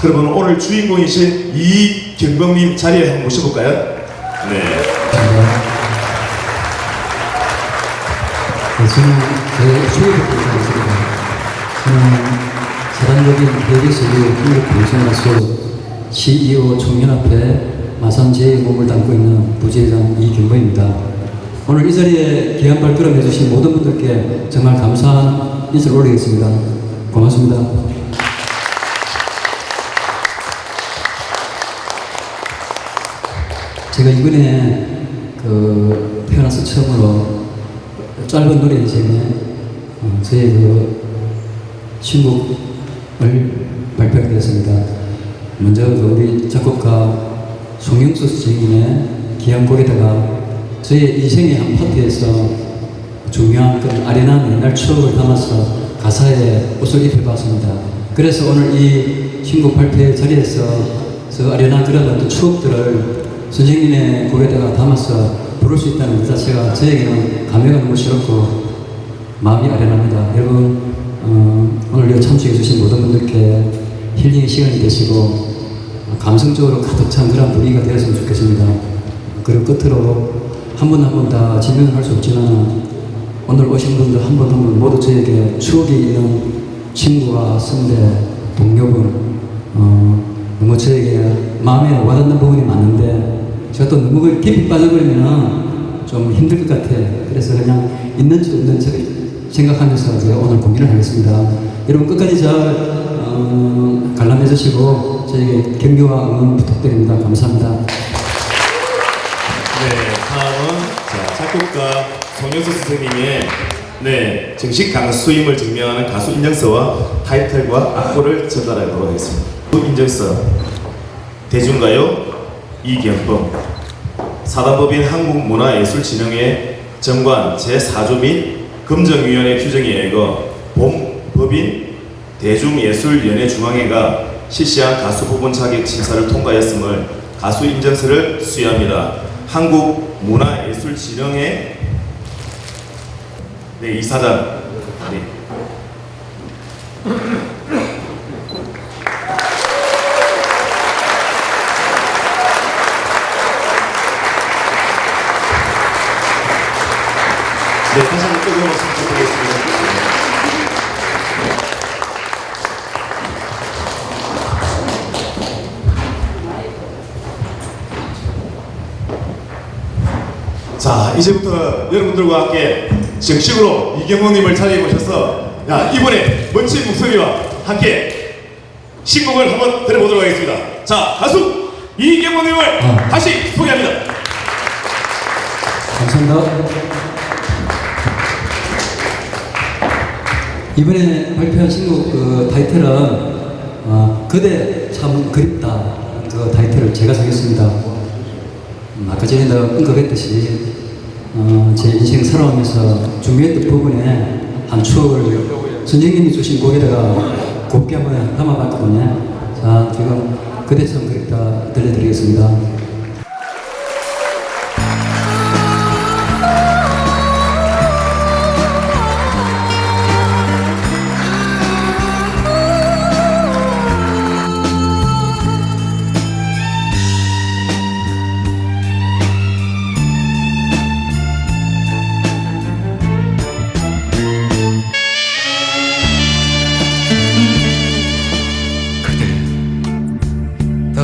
그러면 오늘 주인공이신 이경범님 자리에 한번 모셔볼까요? 네. 네, 저는 제 소개부터 드리겠습니다. 저는 사단적인 회계 세계 협력 공사로서 CEO 총연합회 마산제의 몸을 담고 있는 부재장 이경범입니다. 오늘 이 자리에 귀한 발걸음 해주신 모든 분들께 정말 감사한 인사를 올리겠습니다. 고맙습니다. 제가 이번에 그 태어나서 처음으로 짧은 노래 인생에 어, 저의 그 신곡을 발표하게 되었습니다. 먼저 그 우리 작곡가 송영수 선생님의 귀한 곡에다가 저의 인생의 한 파트에서 중요한 그 아련한 옛날 추억을 담아서 가사에 옷을 입혀봤습니다. 그래서 오늘 이 신곡 발표 자리에서 저 아련한 그런 어떤 추억들을 선생님의 곡에다가 담아서 부를 수 있다는 것 자체가 저에게는 감회가 너무 새롭고 마음이 아련합니다. 여러분 어, 오늘 여 참석해 주신 모든 분들께 힐링의 시간이 되시고 감성적으로 가득 찬 그런 분위기가 되었으면 좋겠습니다. 그리고 끝으로 한 분 한 분다 지명할 수 없지만 오늘 오신 분들 한 분 한 분 모두 저에게 추억이 있는 친구와 선배, 동료분 어, 너무 저에게 마음에 와닿는 부분이 많은데 또 너무 그 깊이 빠져버리면 좀 힘들 것 같아. 그래서 그냥 있는지 없는지 생각하면서 제가 오늘 공연을 하겠습니다. 여러분 끝까지 잘 어, 관람해 주시고 저에게 격려와 응원 부탁드립니다. 감사합니다. 네, 다음은 자, 작곡가 송영수 선생님의 네, 정식 가수임을 증명하는 가수 인증서와 타이틀과 악보를 전달하도록 하겠습니다. 인증서 대중가요 이경범 사단법인 한국문화예술진흥회 정관 제4조 및 금정위원회 규정에 의거 본 법인 대중예술연예중앙회가 실시한 가수 부분 자격 심사를 통과했음을 가수 인증서를 수여합니다. 한국문화예술진흥회 네, 이사장 네. 네, 다시 한번 뜨거운 박수 부탁드리겠습니다. 자, 이제부터 여러분들과 함께 정식으로 이경호님을 자리에 모셔서 야, 이번에 멋진 목소리와 함께 신곡을 한번 들어보도록 하겠습니다. 자, 가수 이경호님을 아. 다시 소개합니다. 감사합니다. 이번에 발표한 신곡 그 타이틀은 어, 그대 참 그립다 그 타이틀을 제가 정했습니다. 음, 아까 전에도 언급했듯이 어, 제 인생 살아오면서 중요했던 부분에 한 추억을 선생님이 주신 곡에다가 곱게 한번 담아봤거든요. 자 지금 그대 참 그립다 들려드리겠습니다.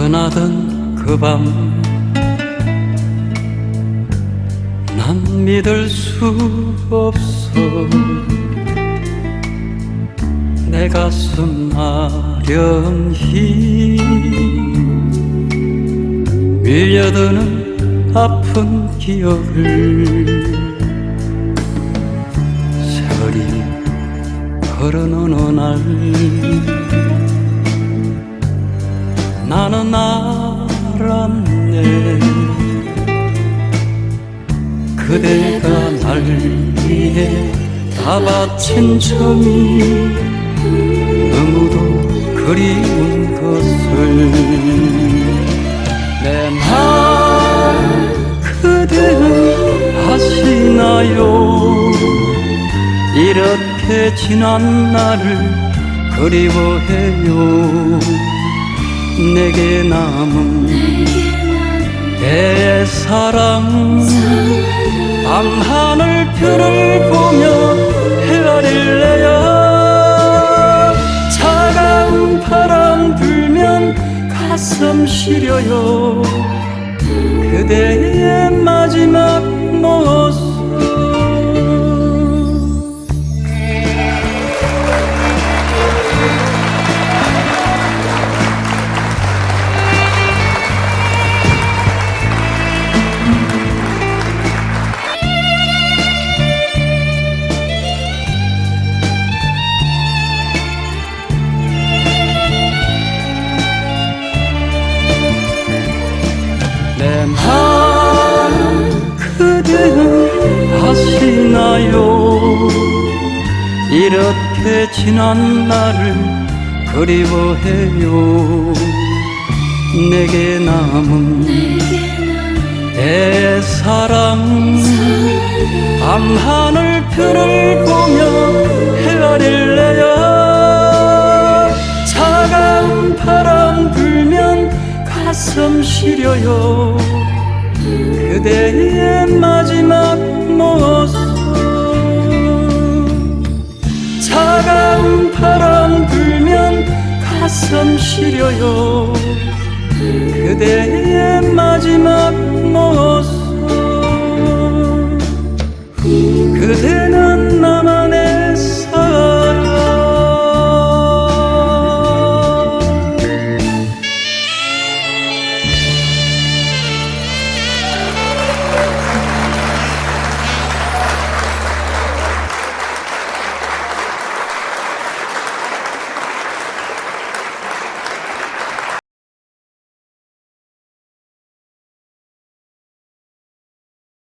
떠나던 그 밤 난 믿을 수 없어. 내 가슴 아련히 밀려드는 아픈 기억을 세월이 흐른 어느 날 나는 알았네. 그대가 날 위해 다 바친 점이 너무도 그리운 것을. 내 말 그대는 아시나요? 이렇게 지난 날을 그리워해요 내게 남은 내 사랑. 밤하늘 별을 보며 헤아릴래요 차가운 바람 불면 가슴 시려요. 그대의 내맘 그대는 아시나요? 이렇게 지난 날을 그리워해요. 내게 남은 내 사랑 밤하늘 별을 보며 헤아릴래요 가슴 시려요. 그대의 마지막 모습. 차가운 바람 불면 가슴 시려요. 그대의 마지막